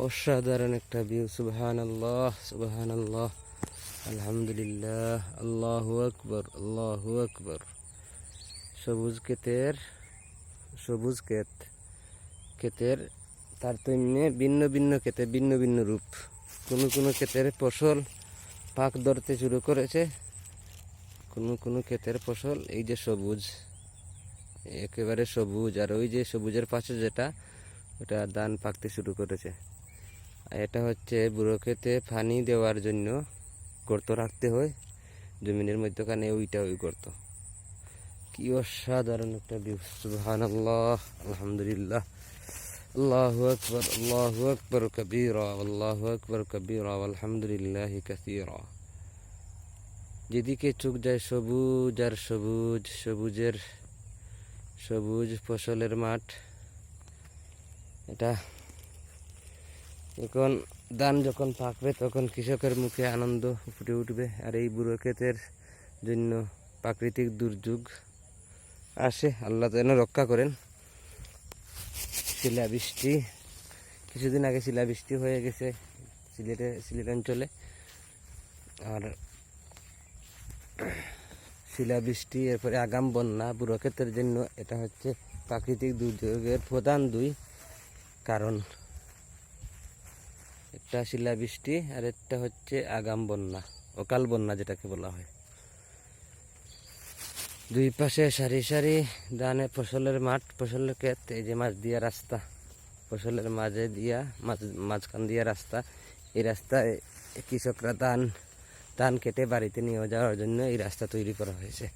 অসাধারণ একটা ভিউ সুবহান আল্লাহ সুবহান আল্লাহ আলহামদুলিল্লাহ, আল্লাহ আকবর আল্লাহ আকবর। সবুজ ক্ষেতের, সবুজ ক্ষেত, ক্ষেতের তারতম্যে ভিন্ন ভিন্ন ক্ষেতে ভিন্ন ভিন্ন রূপ। কোনো কোনো ক্ষেতের ফসল পাক ধরতে শুরু করেছে, কোনো কোনো ক্ষেতের ফসল এই যে সবুজ, একেবারে সবুজ, আর ওই যে সবুজের পাশে যেটা, ওটা ধান পাকতে শুরু করেছে। এটা হচ্ছে বুড়ো খেতে পানি দেওয়ার জন্য গর্ত রাখতে হয়। জমিনের মধ্যখানে ওইটা ওই গর্ত। কি অসাধারণ একটা ভিউ আল্লাহ আলহামদুলিল্লাহ। আল্লাহ আকবর আল্লাহ আকবর কবিরা, আল্লাহ আকবর কবিরা, আলহামদুলিল্লাহ কাসীরা। যেদিকে চোখ যায় সবুজ আর সবুজ, সবুজের, সবুজ ফসলের মাঠ। এটা এখন ধান যখন পাকবে তখন কৃষকের মুখে আনন্দ ফুটে উঠবে। আর এই বুড়ো ক্ষেতের জন্য প্রাকৃতিক দুর্যোগ আসে, আল্লাহ যেন রক্ষা করেন। শিলাবৃষ্টি কিছুদিন আগে শিলাবৃষ্টি হয়ে গেছে সিলেটে, সিলেট অঞ্চলে। আর শিলাবৃষ্টি এরপরে আগাম বন্যা, বুড়ো ক্ষেতের জন্য এটা হচ্ছে প্রাকৃতিক দুর্যোগের প্রধান দুই কারণ। একটা শিলাবৃষ্টি আর একটা হচ্ছে আগাম বন্যা, অকাল বন্যা যেটাকে বলা হয়। দুই পাশে সারি সারি ধানে ফসলের মাঠ, ফসলের ক্ষেত, এই যে মাছ দিয়া রাস্তা, ফসলের মাঝে দিয়া মাঝ মাঝখান দিয়া রাস্তা, এই রাস্তায় কৃষকরা ধান ধান কেটে বাড়িতে নিয়ে যাওয়ার জন্য এই রাস্তা তৈরি করা হয়েছে।